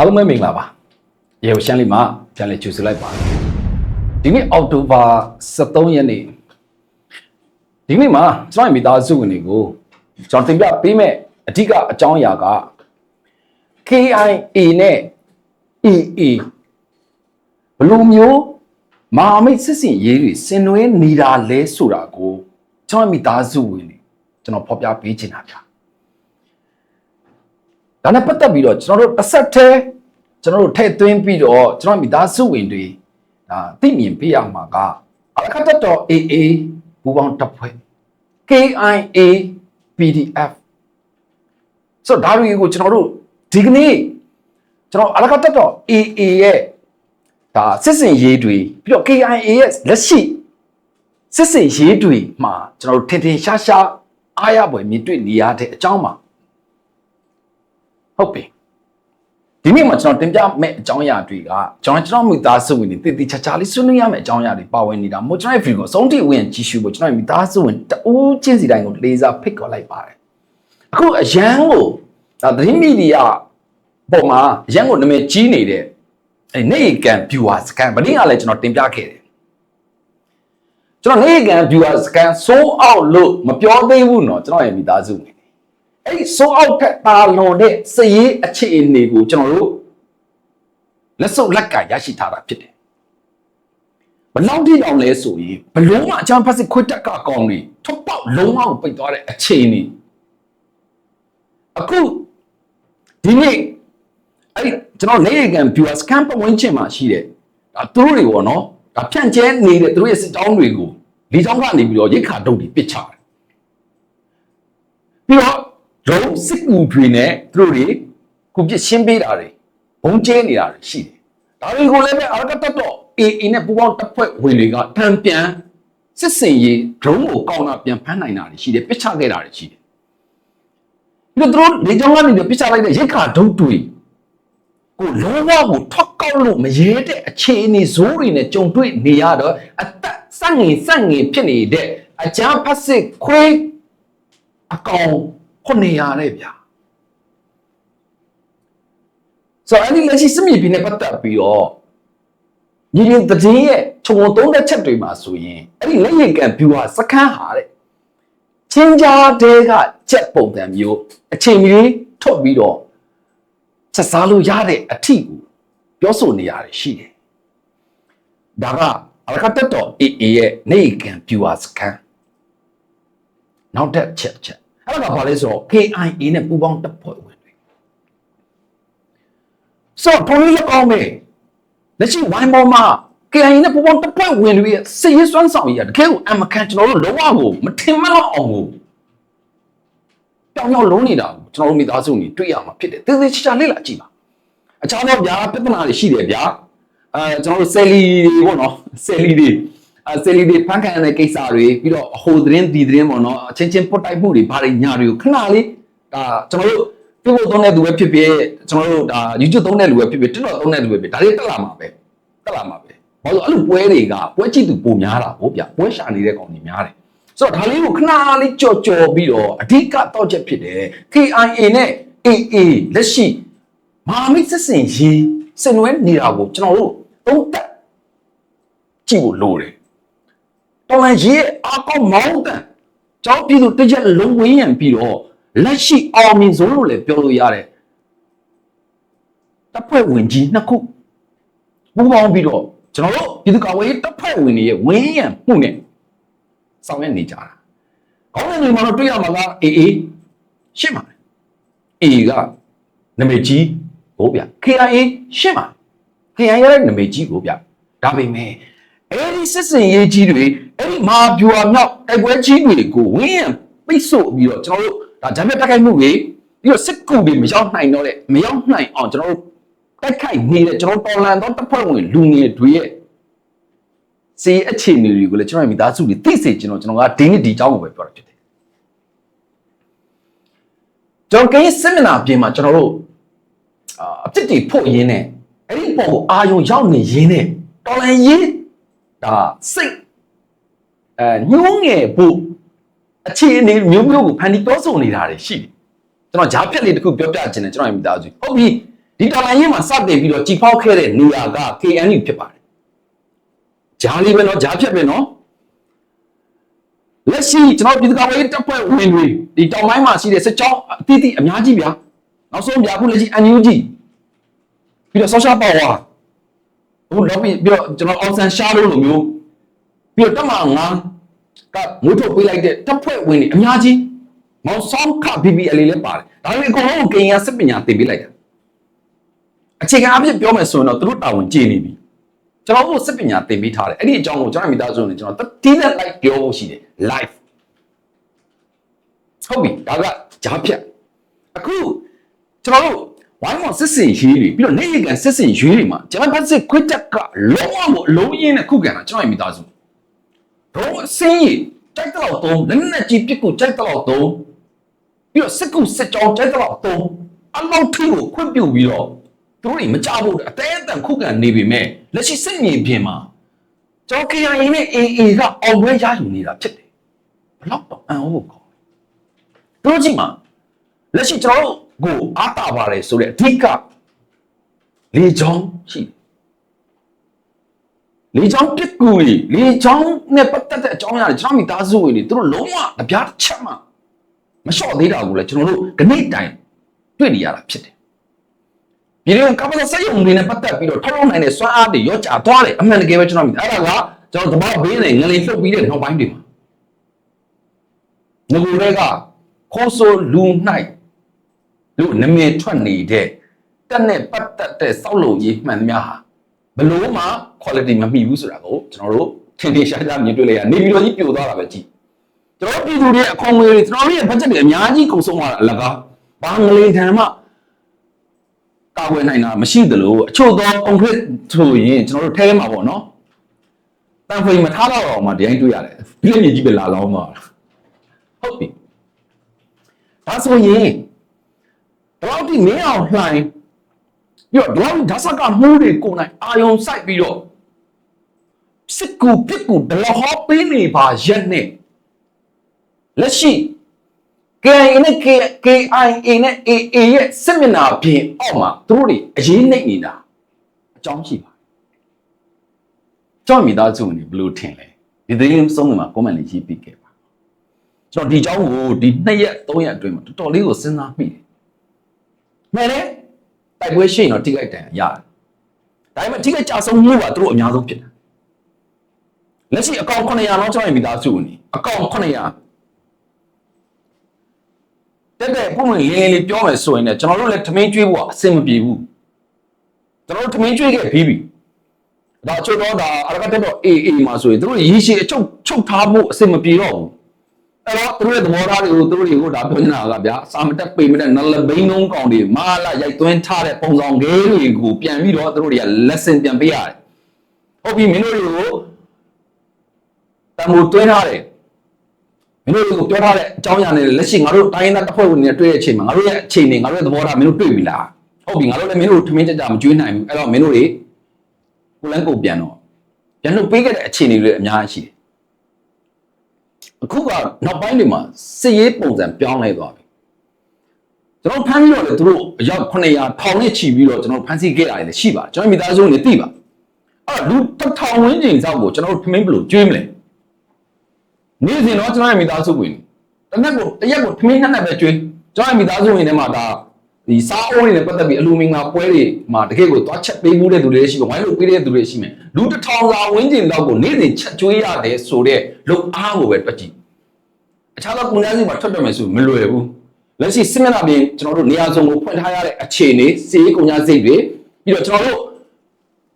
အားလုံးပဲမင်္ဂလာပါရေရှမ်းလေးမှာပြန်လည်ကြိုဆိုလိုက်ပါဒီနေ့အောက်တိုဘာ23ရက်နေ့ဒီနေ့မှာကျွန်တော်ရဲ့မိသားစုဝင်တွေကိုကျွန်တော်တင်ပြပေးမဲ့အဓိကအကြောင်းအရာက KIA နဲ့ EA ဘယ်လိုမျိုးမဟာမိတ်စစ်စင်ရေးတွေဆင်နွှဲနေတာလဲဆိုတာကိုကျွန်တော်ရဲ့မိသားစုဝင်တွေကျွန်တော်ဖော်ပြပေးချင်တာဗျာ ဒါနဲ့ပတ်သက်ပြီးတော့ကျွန်တော်တို့တစ်ဆက်တည်းကျွန်တော်တို့ထည့်သွင်းပြီးတော့ကျွန်တော်မိသားစုဝင်တွေဒါသိမြင်ပေးရမှာကအလကတ္တော် AA ဘူပေါင်းတပ်ဖွဲ့ KIA PDF ဆိုတော့ဒါတွေကိုကျွန်တော်တို့ဒီကနေ့ကျွန်တော်အလကတ္တော် AA ရဲ့ဒါစစ်စင်ရေးတွေပြီးတော့ KIA ရဲ့လက်ရှိစစ်စင်ရေးတွေမှာကျွန်တော်တို့ထင်ထင်ရှားရှားအားရပွဲမြင်တွေ့နေရတဲ့အကြောင်းပါ ဟုတ်ပြီဒီနေ့မှာကျွန်တော်တင်ပြမယ့်အကြောင်းအရာတွေကကျွန်တော်ကျွန်တော်မိသားစုဝင်တွေတည်တည်ချာချာလေးဆွေးနွေးရမယ့်အကြောင်းအရာတွေပါဝင်နေတာမို့ကျွန်တော်ရဲ့ video ကိုအဆုံးထိဝင်ကြည့်ရှုဖို့ကျွန်တော်ရဲ့မိသားစုဝင်တအိုးချင်းစီတိုင်းကိုလေးစားဖိတ်ခေါ်လိုက်ပါတယ်အခုအရန်ကိုဒါသတင်းမီဒီယာပုံမှာအရန်ကိုနာမည်ကြီးနေတဲ့အဲနေကန် viewers ကန်ဗနည်းကလည်းကျွန်တော်တင်ပြခဲ့တယ်ကျွန်တော်နေကန် viewers ကန်ဆိုးအောင်လို့မပြောသေးဘူးเนาะကျွန်တော်ရဲ့မိသားစုဝင် အဲ့ဒီဆိုးအောက်ထက်တာလွန်တဲ့စည်ရေးအခြေအနေကိုကျွန်တော်တို့လက်စုပ်လက်ကရရှိထားတာဖြစ်တယ်။ဘလောက်ထိတောင်လဲဆိုရင်ဘလုံးဝအချမ်းဖက်စစ်ခွတ်တက်ကကောင်းနေထွတ်ပေါက်လုံးဝကိုပိတ်သွားတဲ့အခြေအနေအခုဒီနေ့အဲ့ဒီကျွန်တော်နေကန် viewers camp ပဝင်းချင်းမှာရှိတဲ့ဒါသူတို့တွေပေါ့နော်ဒါဖြန့်ကျဲနေတဲ့သူတို့ရဲ့စစ်တောင်းတွေကိုလီချောင်းကနေပြီးတော့ရိတ်ခါတုတ်တွေပစ်ချတယ်ပြီးတော့ ရုံးစစ်ကူတွေနဲ့သူတို့တွေကုပြစ်ရှင်းပေးတာတွေဘုံကျဲနေတာတွေရှိတယ်။ဒါတွေကိုလည်းပဲအရကတတ်တော့ AA နဲ့ပူပေါင်းတပ်ဖွဲ့ဝင်တွေကတံပြန်စစ်စင်ရေးဒရုန်းကိုကောင်းတာပြန်ဖမ်းနိုင်တာတွေရှိတယ်ပစ်ချခဲ့တာတွေရှိတယ်။ပြီးတော့သူတို့လေကြောင်းကနေပစ်ချလိုက်တဲ့ရိတ်ခါဒုတ်တွေကိုလုံးဝကိုထောက်ကောက်လို့မရဲတဲ့အခြေအနေဇိုးတွေနဲ့ကြုံတွေ့နေရတော့အသက်စငင်စငင်ဖြစ်နေတဲ့အကြမ်းဖက်စစ်ခွေးအကောင် 900နဲ့ဗျာဆိုတော့အဲ့ဒီလက်ရှိစစ်မြေပြင်နဲ့ပတ်သက်ပြီးတော့ညီရင်တည်ရဲ့ခြုံငုံသုံးတဲ့ချက်တွေမှာဆိုရင်အဲ့ဒီလက်ရည်ကန်ဗျူဟာစခန်းဟာတဲ့ချင်းကြားတဲကချက်ပုံစံမျိုးအချိန်မီလေးထုတ်ပြီးတော့ချက်စားလို့ရတဲ့အထီကိုပြောဆိုနေရတယ်ရှိတယ်ဒါကအရကတက်တော် AA ရဲ့နေကန်ဗျူဟာစခန်းနောက်တစ်ချက်ချက် အဲ့ဒါကဘာလဲဆိုတော့ KIA နဲ့ပူးပေါင်းတပ်ဖွဲ့ဝင်တွေဆိုတော့ဘုံလေးလောက်အောင်မယ်လက်ရှိဝိုင်းပေါ်မှာ KIA နဲ့ပူးပေါင်းတပ်ဖွဲ့ဝင်တွေရဲ့စစ်ရေးစွမ်းဆောင်ရည်တကယ်ကိုအမကန်ကျွန်တော်တို့လုံးဝကိုမထင်မှတ်တော့အောင်ကိုတောင်ရောက်လုံးနေတာကိုကျွန်တော်တို့မိသားစုတွေတွေ့ရမှာဖြစ်တယ်သေသေးချာချာလေ့လာကြည့်ပါအချောင်းတော့ဗျာပြဿနာတွေရှိတယ်ဗျာအဲကျွန်တော်တို့ဆယ်လီတွေပေါ့နော်ဆယ်လီတွေအဲ ဆယ်လီတွေဖန်ခံရတဲ့ကိစ္စတွေပြီးတော့ဟိုသတင်းဒီသတင်းပေါ့နော်အချင်းချင်းပုတ်တိုက်မှုတွေဘာတွေညာတွေကိုခဏလေးဒါကျွန်တော်တို့ပြုတ်သုံးတဲ့သူပဲဖြစ်ဖြစ်ကျွန်တော်တို့ဒါ YouTube သုံးတဲ့လူပဲဖြစ်ဖြစ် TikTok သုံးတဲ့လူပဲဖြစ်ဒါတွေတက်လာမှာပဲတက်လာမှာပဲဘာလို့အဲ့လိုပွဲတွေကပွဲကြည့်သူပုံများတာဟုတ်ဗျပွဲရှာနေတဲ့ကောင်တွေများတယ်ဆိုတော့ဒါလေးကိုခဏလေးကြော်ကြော်ပြီးတော့အဓိကတော့ချက်ဖြစ်တယ် KIA နဲ့ AA လက်ရှိမဟာမိတ်စစ်စင်ရေးစင်နွဲနေတာကိုကျွန်တော်တို့သုံးသက်ကြည့်ဖို့လိုတယ် တော်လန်ရေးအကောက်မောင်းကန်ကျောင်းပြည်သူတစ်ချက်လုံးဝင်းရံပြီးတော့လက်ရှိအောင်မြင်ဆုံးလို့လည်းပြောလို့ရတယ်တပ်ဖွဲ့ဝင်ကြီးနှစ်ခုပူးပေါင်းပြီးတော့ကျွန်တော်တို့ပြည်သူ့ကာကွယ်ရေးတပ်ဖွဲ့ဝင်တွေရဲ့ဝင်းရံမှုနဲ့ဆောင်ရွက်နေကြတာကောင်းတဲ့နေမှာတော့တွေ့ရမှာကအေးအေးရှင်းပါမယ်အေးကနာမည်ကြီးဟိုဗျ KIA ရှင်းပါ KIA ရဲ့နာမည်ကြီးကိုဗျဒါပေမဲ့အဲ့ဒီစစ်စင်ရေးကြီးတွေ အဲ့ဒီမာပြူအမြောက်တိုက်ပွဲကြီးတွေကိုဝင်းရံပိတ်ဆို့ပြီးတော့ကျွန်တော်တို့ဒါဂျမ်းမြတ်တိုက်ခိုက်မှုတွေပြီးတော့စစ်ကူတွေမရောက်နိုင်တော့တဲ့မရောက်နိုင်အောင်ကျွန်တော်တို့တိုက်ခိုက်နေတဲ့ကျွန်တော်တော်လန်တော့တပ်ဖွဲ့ဝင်လူငယ်တွေရဲ့စီအခြေအနေတွေကိုလည်းကျွန်တော်မိသားစုတွေသိစေချင်တော့ကျွန်တော်ကဒီနေ့ဒီအကြောင်းကိုပဲပြောတာဖြစ်တယ်ကျွန်တော်ကိန်းစင်မနာပြင်မှာကျွန်တော်တို့အာအစ်စ်တွေဖို့ရင်းနဲ့အဲ့ဒီပုံကိုအာယုံရောက်နေရင်းနဲ့တော်လန်ရေးဒါစိတ် အဲညှိုးငယ်ဖို့အခြေအနေမျိုးမျိုးကိုဖန်တီးပြောဆိုနေတာတွေရှိတယ်ကျွန်တော်ဂျားဖြက်လေးတစ်ခုပြောပြခြင်းနဲ့ကျွန်တော်ရဲ့မိသားစုဟုတ်ပြီဒီတော်လိုင်းရေးမှာစတင်ပြီးတော့ကြည်ဖောက်ခဲ့တဲ့နေရာက KNU ဖြစ်ပါတယ်ဂျားလေးပဲနော်ဂျားဖြစ်ပဲနော်လက်ရှိကျွန်တော်ပြည်သူ့ကာကွယ်ရေးတပ်ဖွဲ့ဝင်တွေဒီတောင်ပိုင်းမှာရှိတဲ့စစ်ကြောင်းအသီးသီးအများကြီးဗျာနောက်ဆုံးဗျာအခုလက်ရှိ NUG ပြီးတော့ social power အခုတော့ပြီးတော့ကျွန်တော်အောင်ဆန်ရှားလို့လိုမျိုး ပြီးတော့တက်မငါကငွေထုတ်ပေးလိုက်တဲ့တပ်ဖွဲ့ဝင်တွေအများကြီးမောင်ဆောင်ခ BBL လည်းပါတယ်ဒါပေမဲ့အကုန်လုံးကင်ရစစ်ပညာသင်ပေးလိုက်တာအခြေခံအဖြစ်ပြောမယ်ဆိုရင်တော့သူတို့တာဝန်ကျေနေပြီကျွန်တော်တို့စစ်ပညာသင်ပေးထားတယ်အဲ့ဒီအကြောင်းကိုကျွန်တော်မိသားစုနဲ့ကျွန်တော်တီးတဲ့ live ပြောဖို့ရှိတယ် live ဟုတ်ပြီဒါကဂျားဖြတ်အခုကျွန်တော်တို့ဝိုင်းမောင်စစ်စင်ရေးတွေပြီးတော့နေရကန်စစ်စင်ရေးတွေမှာဂျမန်ဖတ်စစ်ခွတ်တက်ကလုံးဝကိုအလုံးရင်းနဲ့ခုခံတာကျွန်တော်ရဲ့မိသားစု တော့အစင်းကြီးတိုက်တော့သုံးလက်နဲ့ကြီးပြစ်ကိုတိုက်တော့သုံးပြီးတော့စစ်ကုစစ်ကြောင်းတိုက်တော့သုံးအလောက်ထိကိုခွင့်ပြုပြီးတော့သူတို့တွေမကြဘူးအသေးအတန်ခုခံနေပေမဲ့လက်ရှိစစ်မြေပြင်မှာကျွန်တော် KIA နဲ့ AA ကအောင်ပွဲရယူနေတာဖြစ်တယ်ဘလောက်တော့အံ့ဩဖို့ကောင်းသူတို့ကြည့်မှာလက်ရှိကျွန်တော်တို့ကိုအားတာပါတယ်ဆိုတဲ့အဓိကလေချောင်းရှိတယ် လေချောင်းပြစ်ကူတွေလေချောင်းနဲ့ပတ်သက်တဲ့အကြောင်းအရာတွေကျွန်တော်မိသားစုဝင်တွေသူတို့လုံးဝတပြားတစ်ချက်မှမလျှော့သေးတာကိုလည်းကျွန်တော်တို့ခဏတိုင်တွေ့နေရတာဖြစ်တယ်ပြည်တွင်းကပ္ပစက်ရုံတွေနဲ့ပတ်သက်ပြီးတော့ထောက်ထောက်နိုင်တဲ့စွမ်းအားတွေရောကြသွားတယ်အမှန်တကယ်ပဲကျွန်တော်မိအဲ့ဒါကကျွန်တော်တဘောဘေးနဲ့ငလင်လှုပ်ပြီးတဲ့နောက်ပိုင်းတွေမှာငကူတွေကခေါ်ဆိုလူ၌လို့နမေထွက်နေတဲ့တက်နဲ့ပတ်သက်တဲ့စောက်လုံရေးမှန်သမျှဟာ ဘလို့မှ quality မမှီဘူးဆိုတာကိုကျွန်တော်တို့ထင်ထင်ရှားရှားမြင်တွေ့လိုက်ရနေပြီးတော့ကြီးပြိုသွားတာပဲကြည့်ကျွန်တော်ပြည်သူတွေအခွန်ငွေတွေကျွန်တော်တို့ရဲ့ budget တွေအများကြီးကုန်ဆုံးသွားတာအလကားဘာငလေထံမှကာဝယ်နိုင်တာမရှိသလိုအချို့သော concrete ဆိုရင်ကျွန်တော်တို့ထဲထဲမှာပေါ့နော်တန်ဖွေမထားတော့အောင်မှဒီတိုင်းတွေ့ရတယ်ပြည့်မြင့်ကြီးပဲလာလောင်းသွားတာဟုတ်ပြီဒါဆိုရင်ဘယ်လောက်ထိမင်းအောင်လှိုင်း ပြီးတော့ဘယ်လောက်ဓာတ်ဆက်ကမှုတွေကိုနိုင်အာယုံစိုက်ပြီးတော့စစ်ကူပစ်ကူဒလဟောပေးနေပါရက်နဲ့လက်ရှိ KIA နဲ့ KIA နဲ့ AA ရဲ့စစ်မျက်နှာပြင်အောက်မှာသူတို့တွေအရေးနှိမ့်နေတာအကြောင်းရှိပါတယ်။ကြောင့်မိသားစုဝင်တွေဘယ်လိုထင်လဲဒီသတင်းဆုံးမှာ comment လေးရေးပြခဲ့ပါကျွန်တော်ဒီအကြောင်းကိုဒီ2ရက်3ရက်အတွင်းမှာတော်တော်လေးကိုစဉ်းစားမိတယ်။မှန်တယ် တိုက်ပွဲရှိရင်တော့ထိခိုက်တယ်ရတယ်။ဒါပေမဲ့ထိခိုက်ကြဆုံးမှုကသူတို့အများဆုံးဖြစ်တယ်။လက်ရှိအကောင့်900လောက်ကျောင်းမိသားစုဝင်အကောင့်900တက်တဲ့ပုံမှန်လေးလေးပြောမယ်ဆိုရင်လည်းကျွန်တော်တို့လည်းထမင်းကျွေးဖို့အဆင်မပြေဘူးကျွန်တော်တို့ထမင်းကျွေးခဲ့ပြီးပြီဒါအချုပ်တော့ဒါအရကတက်တော့အေးအေးမှာဆိုရင်တို့ရေရှည်အချုပ်ချုပ်ထားဖို့အဆင်မပြေတော့ဘူး အဲ့တော့တို့ရဲ့သဘောထားတွေကိုတို့တွေကိုဒါပြောနေတာကဗျာစာမတက်ပေမတက်နလဘိန်းလုံးကောင်တွေမာလာရိုက်သွင်းထားတဲ့ပုံဆောင်ခဲတွေကိုပြန်ပြီးတော့တို့တွေက lesson ပြန်ပေးရတယ်ဟုတ်ပြီမင်းတို့တွေကိုတမိုးသွင်းထားတယ်မင်းတို့ကိုပြောထားတဲ့အကြောင်းအရာနဲ့လက်ရှိငါတို့တိုင်းရင်းသားတပ်ဖွဲ့ဝင်တွေတွေ့တဲ့အချိန်မှာငါတို့ရဲ့အခြေအနေငါတို့ရဲ့သဘောထားမင်းတို့တွေ့ပြီလားဟုတ်ပြီငါတို့လည်းမင်းတို့ထမင်းကြကြမကျွေးနိုင်ဘူးအဲ့တော့မင်းတို့တွေကိုလန်းကိုပြန်တော့ပြန်လို့ပေးခဲ့တဲ့အခြေအနေတွေအများကြီးရှိတယ် အခုကနောက်ပိုင်းတွေမှာစစ်ရေးပုံစံပြောင်းလဲသွားပြီကျွန်တော်ဖမ်းပြီးတော့လေသူတို့အယောက်900ထောင်နဲ့ချီပြီးတော့ကျွန်တော်ဖမ်းဆီးခဲ့တာလည်းရှိပါကျွန်တော်မိသားစုတွေသိပါအဲ့တော့လူတစ်ထောင်ဝန်းကျင်စောက်ကိုကျွန်တော်တို့ထမင်းဘယ်လိုကျွေးမလဲနေ့စဉ်တော့ကျွန်တော်ရဲ့မိသားစုဝင်တနက်ကိုတရက်ကိုထမင်းနှစ်နက်ပဲကျွေးကျွန်တော်ရဲ့မိသားစုဝင်တွေမှာဒါ ဒီစားအိုးတွေနဲ့ပတ်သက်ပြီးအလူမင်္ဂလာပွဲတွေမှာတကယ်ကိုသွားချက်ပေးမှုတဲ့သူတွေရှိမယ်ဝိုင်းလို့ပေးတဲ့သူတွေရှိမယ်လူတစ်ထောင်စာဝန်းကျင်တော့ကိုနေ့စဉ်ချက်ကျွေးရတယ်ဆိုတဲ့လုံအားကိုပဲတွက်ကြည့်အခြားသောကုန်ကျစရိတ်မှာထွက်တော့မယ်ဆိုမလွယ်ဘူးလက်ရှိစစ်မျက်နှာပြင်ကျွန်တော်တို့နေရာစုံကိုဖွင့်ထားရတဲ့အခြေအနေစီးရေးကုန်ကျစရိတ်တွေပြီးတော့ကျွန်တော်တို့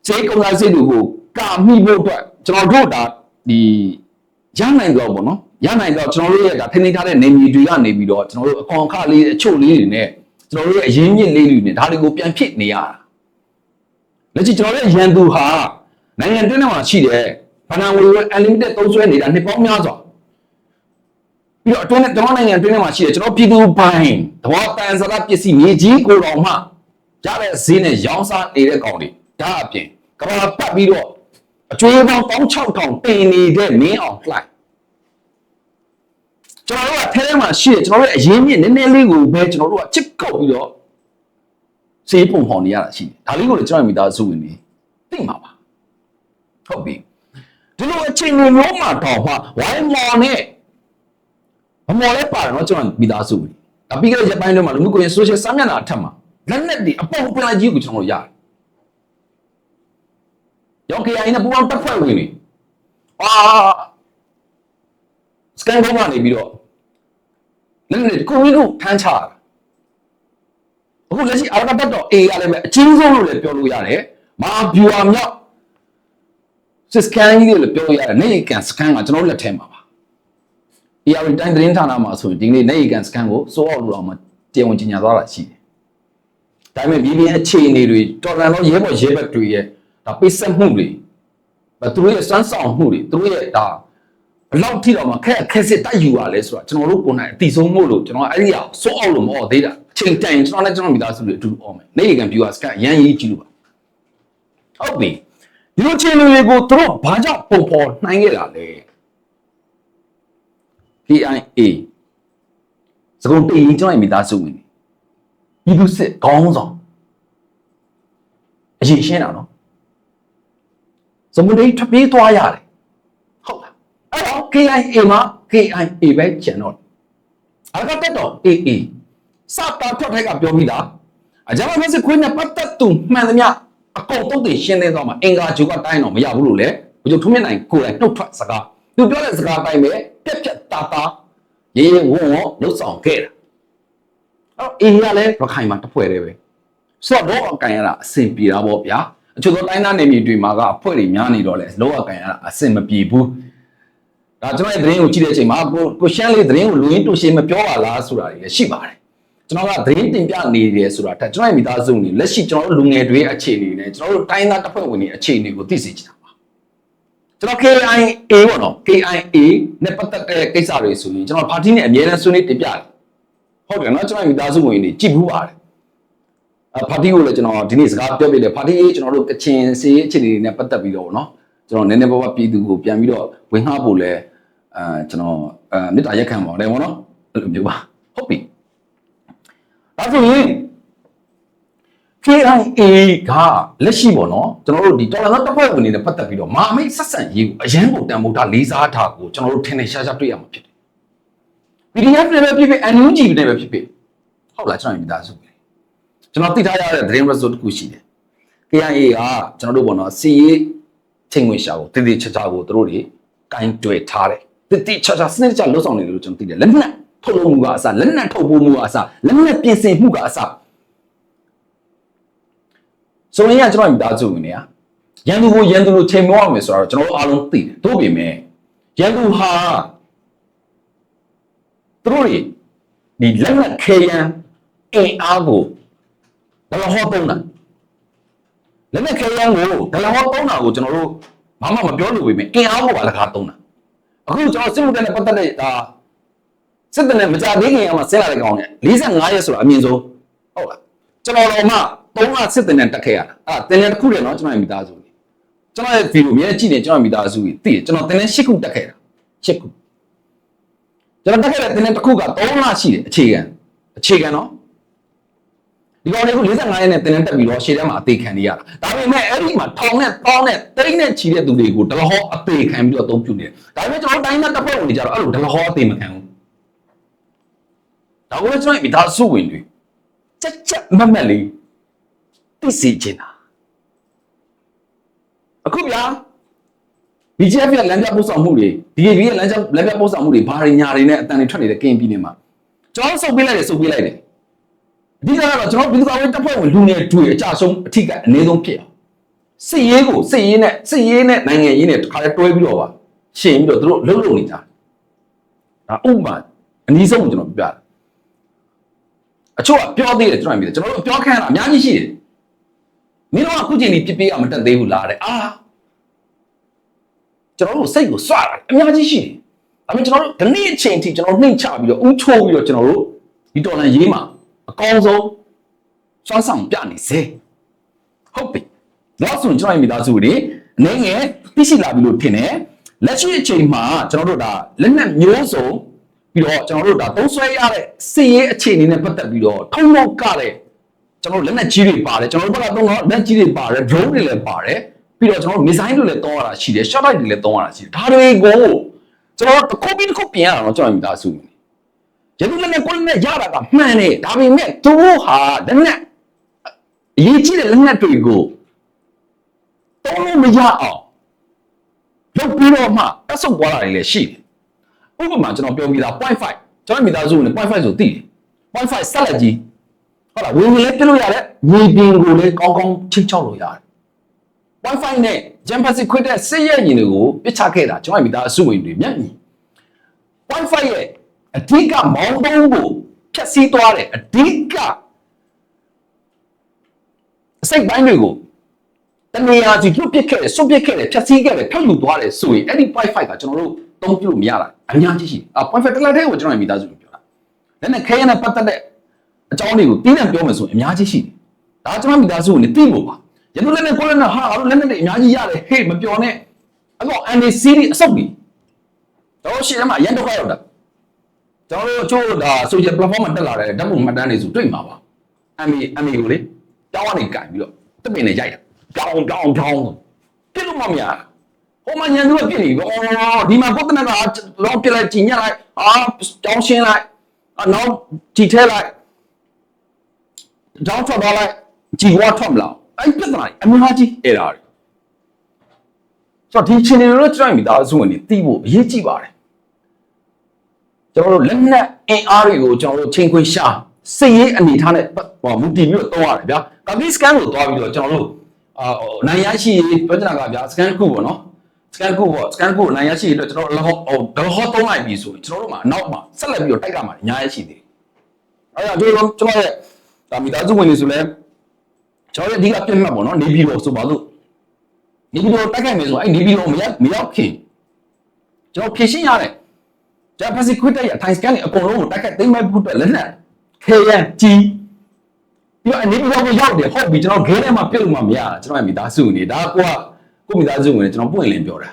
စီးရေးကုန်ကျစရိတ်တွေကိုကာမိဖို့အတွက်ကျွန်တော်တို့ဒါဒီရနိုင်တော့ပေါ့နော်ရနိုင်တော့ကျွန်တော်တို့ရဲ့ဒါထိနေထားတဲ့နေမီတွေကနေပြီးတော့ကျွန်တော်တို့အကောင်ခလေးအချို့လေးတွေနဲ့ ကျွန်တော်တို့ရဲ့အရင်းမြစ်လေးတွေနဲ့ဒါတွေကိုပြန်ဖြစ်နေရတာလက်ရှိကျွန်တော်တို့ရဲ့ရန်သူဟာနိုင်ငံတွင်းထဲမှာရှိတဲ့ဘဏ္ဍာငွေတွေ unlimited သုံးစွဲနေတာနှစ်ပေါင်းများစွာပြီးတော့အတွင်းနဲ့ကျွန်တော်နိုင်ငံအတွင်းထဲမှာရှိတဲ့ကျွန်တော်ပြည်သူပိုင်းသဘောတန်စရပစ္စည်းမြေကြီးကိုတော်မှရတဲ့ဈေးနဲ့ရောင်းစားနေတဲ့ကောင်တွေဒါအပြင်ကမ္ဘာပတ်ပြီးတော့အကျွေးပေါင်း16000တင်နေတဲ့မင်းအောင်လှိုက် ကျွန်တော်တို့ကထဲထဲမှာရှိတယ်ကျွန်တော်တို့အရင်းမြစ်နည်းနည်းလေးကိုပဲကျွန်တော်တို့ကချစ်ကုတ်ပြီးတော့စေးပုံဟောင်းနေရတာရှိတယ်ဒါလေးကိုလည်းကျွန်တော်မိသားစုဝင်နေသိမှာပါဟုတ်ပြီဒီလိုအချိန်မျိုးမှာတော့မှဝိုင်းမော်နဲ့မမော်လဲပါတယ်နော်ကျွန်တော်မိသားစုဝင်ဒါပြီးကြတဲ့ရပိုင်းလုံးမှာလူမှုကွန်ရက် social စာမျက်နှာအထက်မှာလက်နက်တွေအပေါ်ပလာကြီးကိုကျွန်တော်တို့ရတယ်ရောက်ကြရင်ပူအောင်တက်ဖွဲ့ဝင်နေအာ စကန်ကောကနေပြီးတော့လက်နက်ကိုမင်းတို့ထမ်းချတာအခုလက်ရှိအာရကတက်တော့ A ရလည်းပဲအချင်းဆုံးလို့လည်းပြောလို့ရတယ်မာဗျူဟာမြောက်စစ်စကန်ကြီးတွေလည်းပြောလို့ရတယ်နေကန်စကန်ကကျွန်တော်တို့လက်ထဲမှာပါ AR တိုင်းသတင်းဌာနမှာဆိုရင်ဒီနေ့နေကန်စကန်ကိုစိုးအောင်လို့အောင်မှတရားဝင်ကြီးညာသွားတာရှိတယ်ဒါပေမဲ့ပြည်ပြည်အခြေအနေတွေတော်လန်တော့ရဲဘော်ရဲဘက်တွေရဲ့ဒါပိတ်ဆက်မှုတွေသူတို့ရဲ့စွမ်းဆောင်မှုတွေသူတို့ရဲ့ဒါဘ လောက်ထိတော့မှခက်ခက်စစ်တိုက်ယူရလဲဆိုတာကျွန်တော်တို့ကိုယ်နိုင်အတိဆုံးမို့လို့ကျွန်တော်အဲ့ဒီအောင်စိုးအောင်လို့မဟုတ်သေးတာအချိန်တိုင်ကျွန်တော်လည်းကျွန်တော်မိသားစုတွေအတူတူအောင်မယ်နေကန် viewers ကအရန်ရေးကြည့်လို့ပါဟုတ်ပြီဒီလိုချင်းတွေကိုသူတို့ဘာကြောင့်ပုံပေါ်နိုင်ခဲ့တာလဲ KIA စကုံတေးရင်ကျွန်တော်မိသားစုဝင်နေပြည်သူစစ်ခေါင်းဆောင်အရင်ရှင်းတာနော်စမုန်တေးထွက်ပြေးသွားရတယ်ဟုတ်လားအဲ့တော့ KIA မှာ KIA ပဲကျန်တော့အကတက်တော့ AA စတာထွက်ထိုက်ကပြောပြီးသားအကြမ်းဖက်စစ်ခွေးနဲ့ပတ်သက်သူမှန်သမျှအကုန်တုတ်တွေရှင်းနေတော့မှအင်္ဂါဂျူကတိုင်းတော့မရဘူးလို့လေဘုရားထုံးမြင့်နိုင်ကိုယ်တိုင်နှုတ်ထွက်စကားသူပြောတဲ့စကားတိုင်းပဲပြက်ပြက်တာတာရေရေဝုံဝုံလှုပ်ဆောင်ခဲ့တာအဲ့အေးရလဲရခိုင်မှာတဖွဲ့တည်းပဲဆိုတော့တော့အကန်ရတာအဆင်ပြေတာပေါ့ဗျာအချို့သောတိုင်းသားနယ်မြေတွေမှာကအဖွဲတွေများနေတော့လဲလောအကန်ရတာအဆင်မပြေဘူး ဒါကျွန်တော်ရဲ့သတင်းကိုကြည့်တဲ့အချိန်မှာကိုကိုရှမ်းလေးသတင်းကိုလူရင်းတူရှင်းမပြောပါလားဆိုတာတွေလည်းရှိပါတယ်ကျွန်တော်ကသတင်းတင်ပြနေတယ်ဆိုတာတက်ကျွန်တော်ရဲ့မိသားစုနေလက်ရှိကျွန်တော်တို့လူငယ်တွေအခြေအနေနဲ့ကျွန်တော်တို့တိုင်းသားတပ်ဖွဲ့ဝင်တွေအခြေအနေကိုသိစေချင်တာပါကျွန်တော် KIA ပေါ့နော် KIA နဲ့ပတ်သက်တဲ့ကိစ္စတွေဆိုရင်ကျွန်တော်ပါတီနဲ့အမြဲတမ်းဆွေးနွေးတင်ပြတယ်ဟုတ်တယ်နော်ကျွန်တော်မိသားစုဝင်တွေကြည့်ဘူးပါတယ်အပါတီကိုလည်းကျွန်တော်ဒီနေ့စကားပြောပြတယ်ပါတီကျွန်တော်တို့ကချင်စီအခြေအနေတွေနဲ့ပတ်သက်ပြီးတော့နော်ကျွန်တော်နည်းနည်းပါးပါးပြည်သူကိုပြန်ပြီးတော့ဝင်ငှဖို့လဲ အဲကျွန်တော်အဲမေတ္တာရက်ခံပါတယ်ဗောနော်အဲ့လိုမျိုးပါဟုတ်ပြီဒါဆိုရင် KIA ကလက်ရှိပေါ့နော်ကျွန်တော်တို့ဒီတော်လန်တပ်ဖွဲ့ဝင်တွေနဲ့ပတ်သက်ပြီးတော့မာအမိတ်ဆက်ဆံရေးကိုအရန်ကိုတန်ဖိုးထားလေးစားထားကိုကျွန်တော်တို့ထင်ထင်ရှားရှားတွေ့ရမှာဖြစ်တယ် PDF နဲ့ပဲဖြစ်ဖြစ် NUG နဲ့ပဲဖြစ်ဖြစ်ဟုတ်လားကျွန်တော်မိသားစုပဲကျွန်တော်သိထားရတဲ့သတင်း result တစ်ခုရှိတယ် KIA ကကျွန်တော်တို့ပေါ့နော်စီရေးချိန်ဝင်ရှာကိုတည်တည်ချာချာကိုတို့တွေကင်တွေ့ထားတယ် တည်တည်ချာချာစနစ်တကျလှုပ်ဆောင်နေတယ်လို့ကျွန်တော်သိတယ်လက်နက်ထုတ်လုပ်မှုကအစလက်နက်ထုတ်ပိုးမှုကအစလက်နက်ပြင်ဆင်မှုကအစဆိုရင်ကကျွန်တော်မိသားစုဝင်တွေကရန်သူကိုရန်သူလိုချိန်မောရမယ်ဆိုတော့ကျွန်တော်တို့အားလုံးသိတယ်တို့ပြင်မဲ့ရန်သူဟာသူတို့တွေဒီလက်နက်ခဲယမ်းအင်အားကိုဘယ်လိုဟောသုံးတာလက်နက်ခဲယမ်းကိုဘယ်လိုဟောသုံးတာကိုကျွန်တော်တို့ဘာမှမပြောလို့ပဲမြင်အင်အားကိုအလကားသုံးတာ အခုကျွန်တော်စစ်မှုထမ်းနဲ့ပတ်သက်တဲ့ဒါစစ်တပ်နဲ့မကြသေးခင်ကမှဆင်းလာတဲ့ကောင်နဲ့45ရက်ဆိုတာအမြင့်ဆုံးဟုတ်လားကျွန်တော်တော့မှ3လစစ်တပ်နဲ့တက်ခဲ့ရတာအဲ့တင်တဲ့တစ်ခုတည်းနော်ကျွန်တော်ရဲ့မိသားစုကြီးကျွန်တော်ရဲ့ဗီဒီယိုအများကြီးကြည့်နေကျွန်တော်မိသားစုကြီးသိတယ်ကျွန်တော်တင်တဲ့10ခုတက်ခဲ့တာ10ခုကျွန်တော်တက်ခဲ့တဲ့တင်တဲ့တစ်ခုက3လရှိတယ်အခြေခံအခြေခံနော် ဒီကောင်လေးက45ရက်နဲ့တင်တဲ့တက်ပြီးတော့ရှေ့ထဲမှာအသေးခံနေရတာဒါပေမဲ့အဲ့ဒီမှာထောင်နဲ့ပေါင်းနဲ့တိတ်နဲ့ချီတဲ့သူတွေကိုဒလဟောအသေးခံပြီးတော့အသုံးပြုနေတယ်ဒါပေမဲ့ကျွန်တော်တိုင်းနဲ့တပ်ဖွဲ့ဝင်တွေကြတော့အဲ့လိုဒလဟောအသေးမခံဘူးဒါကိုလည်းကျွန်တော်မိသားစုဝင်တွေချက်ချက်မက်မက်လေးသိစေချင်တာအခုဗျာ BGF ရဲ့လမ်းပြပို့ဆောင်မှုတွေ DAB ရဲ့လမ်းပြလမ်းပြပို့ဆောင်မှုတွေဘာတွေညာတွေနဲ့အတန်တွေထွက်နေတဲ့ကင်းပြည်နေမှာကျွန်တော်စုပ်ပေးလိုက်တယ်စုပ်ပေးလိုက်တယ် အဓိကတော့ကျွန်တော်ပြည်သူ့ကာကွယ်တပ်ဖွဲ့ဝင်လူငယ်တွေအကြဆုံးအထစ်ကအနည်းဆုံးဖြစ်အောင်စစ်ရေးကိုစစ်ရေးနဲ့စစ်ရေးနဲ့နိုင်ငံရေးနဲ့တခါတည်းတွဲပြီးတော့ပါရှင်ပြီးတော့သူတို့လှုပ်လှုပ်နေကြဒါဥပမာအနည်းဆုံးကိုကျွန်တော်ပြပြတယ်အချို့ကပြောသေးတယ်ကျွန်တော်မြင်တယ်ကျွန်တော်တို့ပြောခန့်တာအများကြီးရှိတယ်မင်းတို့ကအခုချိန်ကြီးပြပြအောင်မတက်သေးဘူးလားတဲ့အာကျွန်တော်တို့စိတ်ကိုစွတာအများကြီးရှိတယ်ဒါပေမဲ့ကျွန်တော်တို့ဒီနေ့အချိန်ထိကျွန်တော်နှိမ့်ချပြီးတော့ဥချိုးပြီးတော့ကျွန်တော်တို့ဒီတော်လန်ရေးမှာ အကောင်းဆုံးစွမ်းဆောင်ပြနေစေဟုတ်ပြီတော့ဆိုရင်ကျွန်တော်ရဲ့မိသားစုတွေအနေငယ်သိရှိလာပြီလို့ထင်တယ်လက်ရှိအချိန်မှာကျွန်တော်တို့ဒါလက်နက်မျိုးစုံပြီးတော့ကျွန်တော်တို့ဒါသုံးဆွဲရတဲ့စီရေးအခြေအနေနဲ့ပတ်သက်ပြီးတော့ထုံးလုံးကတဲ့ကျွန်တော်လက်နက်ကြီးတွေပါတယ်ကျွန်တော်တို့ဘက်ကတော့လက်နက်ကြီးတွေပါတယ် drone တွေလည်းပါတယ်ပြီးတော့ကျွန်တော်တို့ missile တွေလည်းတောင်းရတာရှိတယ် shot light တွေလည်းတောင်းရတာရှိတယ်ဒါတွေကိုကျွန်တော်တို့တစ်ခုပြီးတစ်ခုပြင်ရတာတော့ကျွန်တော်မိသားစု ရန်သူလက်နက်ကိုလက်နက်ရတာကမှန်တယ်ဒါပေမဲ့သူတို့ဟာလက်နက်အရေးကြီးတဲ့လက်နက်တွေကိုတောင်းလို့မရအောင်လုပ်ပြီးတော့မှအဆုတ်သွားတာတွေလည်းရှိတယ်ဥပမာကျွန်တော်ပြောပြတာ0.5ကျွန်တော်မိသားစုနဲ့0.5ဆိုသိတယ်0.5ဆက်လက်ကြီးဟုတ်လားဝင်ဝင်လေးပြလို့ရတယ်မြေပြင်ကိုလည်းကောင်းကောင်းချိတ်ချောက်လို့ရတယ် Wi-Fi နဲ့ Campus ခွင့်တဲ့စစ်ရဲရင်တွေကိုပြစ်ချခဲ့တာကျွန်တော်မိသားစုဝင်တွေမျက်မြင် Wi-Fi ရဲ့ အဓိကမောင်းတုံးကိုဖြတ်စည်းသွားတယ်အဓိကအစိတ်ပိုင်းတွေကိုတနေရာစီလွတ်ပစ်ခဲ့တယ်စွန့်ပစ်ခဲ့တယ်ဖြတ်စည်းခဲ့တယ်ဖြတ်ယူသွားတယ်ဆိုရင်အဲ့ဒီ Wi-Fi ကကျွန်တော်တို့သုံးပြလို့မရတာအများကြီးရှိတယ်အာ Wi-Fi တစ်လက်တည်းကိုကျွန်တော်မိသားစုကိုပြောတာဒါနဲ့ခဲရနဲ့ပတ်သက်တဲ့အကြောင်းတွေကိုတင်းနဲ့ပြောမယ်ဆိုရင်အများကြီးရှိတယ်ဒါကျွန်တော်မိသားစုကိုနေသိဖို့ပါရန်သူလည်းနဲ့ကိုလည်းနဲ့ဟာငါတို့လည်းနဲ့အများကြီးရတယ်ဟေးမပြောနဲ့အဲ့တော့ NDC အဆုတ်ကြီးတော့ရှေ့ထဲမှာရန်တော့ရောက်တာ ကျွန်တော်တို့အချို့ဒါ social platform မှာတက်လာတဲ့ဓာတ်ပုံမှတ်တမ်းတွေဆိုတွေ့မှာပါ MA MA ကိုလေတောင်းကနေကန်ပြီးတော့တပင်နဲ့ရိုက်တာပြောင်းပြောင်းပြောင်းပြစ်လို့မမရဟိုမှာညံသူကပြစ်နေပြီအော်ဒီမှာပုတ်တဲ့ကတော့ပြစ်လိုက်ကြည်ညက်လိုက်အာတောင်းရှင်းလိုက်အနောက်ကြည်ထဲလိုက်တောင်းထွက်သွားလိုက်ကြည်ဝါထွက်မလားအဲ့ပြဿနာအများကြီးအဲ့ဒါတွေဆိုတော့ဒီချင်းတွေတော့ကျွန်တော်မိသားစုဝင်တွေတီးဖို့အရေးကြီးပါတယ် ကျွန်တော်တို့လက်နက်အင်အားတွေကိုကျွန်တော်တို့ချိန်ခွင်ရှာစစ်ရေးအနေထားနဲ့ဟောမူတည်ပြီးတော့တောင်းရတယ်ဗျာကာဘီစကန်ကိုတွားပြီးတော့ကျွန်တော်တို့အာနိုင်ရရှိပြောချင်တာကဗျာစကန်တစ်ခုပေါ့နော်စကန်ခုပေါ့စကန်ခုနိုင်ရရှိတော့ကျွန်တော်တို့ဟိုဘယ်ဟောတုံးလိုက်ပြီဆိုရင်ကျွန်တော်တို့မှာအနောက်မှာဆက်လက်ပြီးတော့တိုက်ရမှာအများကြီးရှိသေးတယ်အဲ့ဒါကျွန်တော်ကျွန်တော်ရဲ့ဒါမိသားစုဝင်တွေဆိုလဲကျွန်တော်ရဲ့အဓိကပြတ်မှတ်ပေါ့နော်နေပြီးတော့ဆိုပါလို့နေပြီးတော့တိုက်ခိုက်မယ်ဆိုအဲ့နေပြီးတော့မရမရောက်ခင်ကျွန်တော်ဖြည့်ရှင်းရတယ် ဂျပန်စီခွတ်တဲ့အထိုင်စကန်တွေအကုန်လုံးကိုတိုက်ခိုက်သိမ်းမဲ့ဖို့အတွက်လက်နက်ခဲရန်ကြီးပြီးတော့အနေပြီးတော့ရောက်တယ်ဟုတ်ပြီကျွန်တော်ဂဲထဲမှာပြုတ်လို့မှမရတာကျွန်တော်ရဲ့မိသားစုဝင်တွေဒါကွာကိုမိသားစုဝင်တွေကျွန်တော်ပွင့်လင်းပြောတာ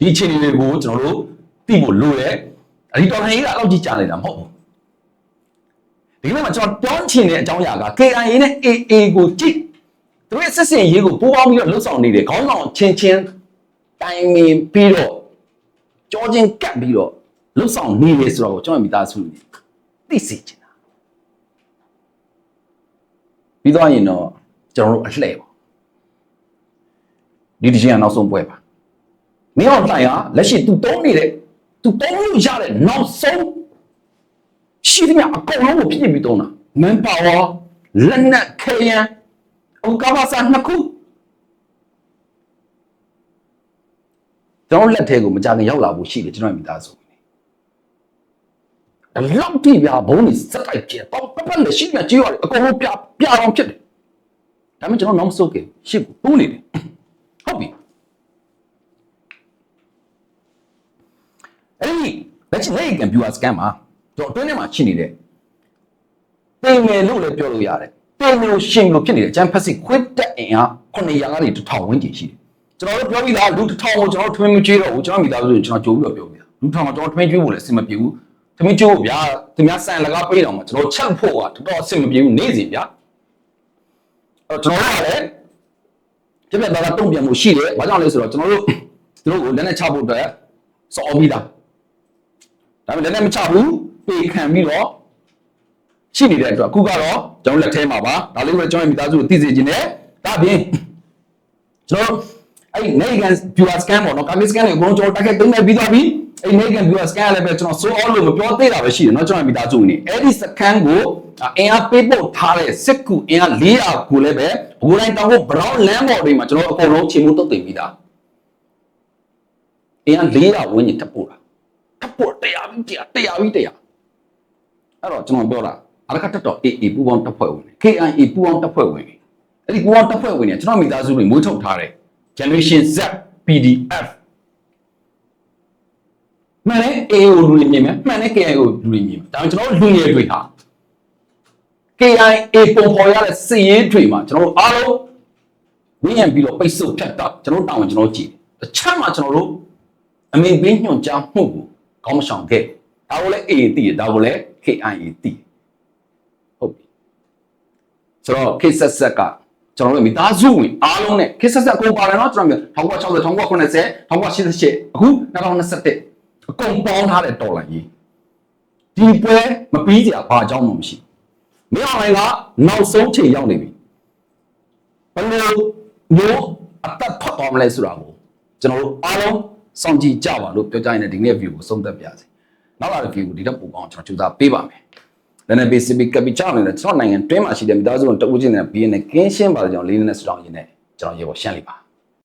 ဒီအခြေအနေတွေကိုကျွန်တော်တို့သိဖို့လိုတယ်အဒီတော်လှန်ရေးကအဲ့လောက်ကြီးကြာနေတာမဟုတ်ဘူးဒီနေ့မှာကျွန်တော်ပြောချင်တဲ့အကြောင်းအရာက KIA နဲ့ AA ကိုကြည့်သူတို့ရဲ့စစ်စင်ရေးကိုပူးပေါင်းပြီးတော့လှုပ်ဆောင်နေတယ်ခေါင်းဆောင်ချင်းချင်းတိုင်မင်ပြီးတော့ကြောချင်းကပ်ပြီးတော့ လှုပ်ဆောင်နေတယ်ဆိုတော့ကျွန်တော်မိသားစုနေသိစေချင်တာပြီးတော့ရင်တော့ကျွန်တော်တို့အလှဲ့ပေါ့ဒီတစ်ချိန်ကနောက်ဆုံးပွဲပါမင်းအောင်တိုင်ကလက်ရှိသူတုံးနေတဲ့သူတုံးလို့ရတဲ့နောက်ဆုံးရှိသမျှအကုန်လုံးကိုပြည့်ပြီးတုံးတာ manpower လက်နက်ခဲယမ်းအကဘာစာနှစ်ခုကျွန်တော်လက်ထဲကိုမကြခင်ရောက်လာဖို့ရှိတယ်ကျွန်တော်မိသားစုအ လောက်တိပြဘုံနေစက်တိုက်ကျတော့ပပလက်ရှိမြကြီးရတယ်အကုန်လုံးပြပြအောင်ဖြစ်တယ်ဒါပေမဲ့ကျွန်တော်နောက်မဆုတ်ခင်ရှစ်ပူးနေတယ်ဟုတ်ပြီအဲ့ဒီလက်ချင်လေးကံပြူအစကန်မှာကျွန်တော်အတွင်းထဲမှာရှိနေတဲ့တင်မယ်လို့လည်းပြောလို့ရတယ်တင်လို့ရှင်လို့ဖြစ်နေတဲ့ဂျမ်ဖက်စစ်ခွတ်တဲ့အင်အား900ကနေ1000ဝန်းကျင်ရှိတယ်ကျွန်တော်တို့ပြောပြီးသားလူ1000ကိုကျွန်တော်ထွင်းမကျွေးတော့ဘူးကျွန်တော်မိသားစုကိုကျွန်တော်ကြိုးပြီးတော့ပြောပြီးသားလူ1000ကိုကျွန်တော်ထွင်းကျွေးဖို့လည်းအဆင်မပြေဘူး ထွင်းကျွေးဖို့ဗျာသူများဆန်လကားပေးတော့မှကျွန်တော်ချက်ဖို့ကတော်တော်အဆင်မပြေဘူးနေ့စဉ်ဗျာအဲ့တော့ကျွန်တော်တို့ကလည်းပြပြသားသားတုံ့ပြန်မှုရှိတယ်ဘာကြောင့်လဲဆိုတော့ကျွန်တော်တို့သူတို့ကိုလက်နဲ့ချဖို့အတွက်စော်ပြီးသားဒါပေမဲ့လက်နဲ့မချဘူးပေခံပြီးတော့ရှိနေတဲ့အတွက်အခုကတော့ကျွန်တော်လက်ထဲမှာပါဒါလေးပဲကျွန်တော်မိသားစုကိုသိစေခြင်းနဲ့ဒါပြင်ကျွန်တော်အဲ့ American viewer scan ပေါ့နော် Camera scan တွေအကုန်လုံးကျွန်တော်တက်ခဲ့သိမ်းနေပြီးသွားပြီ အဲ့ American viewer scan လည်းပဲကျွန်တော် so all လို့မပြောသေးတာပဲရှိတယ်เนาะကျွန်တော်မိသားစုနေအဲ့ဒီ scan ကိုအင်အားပေးပို့ထားတဲ့စစ်ကူအင်အား400ကိုလည်းပဲဘိုးတိုင်းတောင်ကို brown land ပေါ်တွေမှာကျွန်တော်အကုန်လုံးချိန်မှုတုတ်တင်ပြီးသားအင်အား400ဝန်းကျင်ထပ်ပို့တာထပ်ပို့တရားပြီးတရားတရားပြီးတရားအဲ့တော့ကျွန်တော်ပြောတာအရကတက်တော့ AA ပူပေါင်းတပ်ဖွဲ့ဝင် KIA ပူပေါင်းတပ်ဖွဲ့ဝင်အဲ့ဒီပူပေါင်းတပ်ဖွဲ့ဝင်တွေကျွန်တော်မိသားစုတွေမွေးထုတ်ထားတဲ့ generation Z PDF မှန်တယ် AO လူတွေမြင်မယ်မှန်တယ် KIO လူတွေမြင်မယ်ဒါပေမဲ့ကျွန်တော်တို့လူငယ်တွေဟာ KIA ပုံပေါ်ရတဲ့စစ်ရေးတွေမှာကျွန်တော်တို့အားလုံးဝင်းရံပြီးတော့ပိတ်ဆို့ဖြတ်တာကျွန်တော်တို့တာဝန်ကျွန်တော်ကြည့်တယ်တခြားမှာကျွန်တော်တို့အမေပေးညွှန်ကြားမှုကိုကောင်းမဆောင်ခဲ့ဒါကိုလည်း AA တည်တယ်ဒါကိုလည်း KIA တည်တယ်ဟုတ်ပြီဆိုတော့ခေတ်ဆက်ဆက်ကကျွန်တော်တို့မိသားစုဝင်အားလုံးနဲ့ခေတ်ဆက်ဆက်အကုန်ပါတယ်နော်ကျွန်တော်1960 1990 1988အခု2021 အကုန်ပေါင်းထားတဲ့တော်လိုင်းကြီးဒီပွဲမပြီးကြဘာအကြောင်းမှမရှိမင်းအောင်လိုင်းကနောက်ဆုံးချိန်ရောက်နေပြီဘယ်လိုမျိုးအသက်ထွက်သွားမလဲဆိုတာကိုကျွန်တော်တို့အားလုံးစောင့်ကြည့်ကြပါလို့ပြောကြရင်ဒီနေ့ view ကိုဆုံးသက်ပြစေနောက်လာတဲ့ view ကိုဒီတော့ပိုကောင်းကျွန်တော်ကြိုးစားပေးပါမယ်လည်းနဲ့ basic capital နဲ့ကျွန်တော်နိုင်ငံတွင်းမှာရှိတဲ့မိသားစုဝင်တဦးချင်းနဲ့ဘီးနဲ့ကင်းရှင်းပါတဲ့ကြောင့်လေးနဲ့စတောင်းရင်းနဲ့ကျွန်တော်ရေပေါ်ရှင်းလိုက်ပါ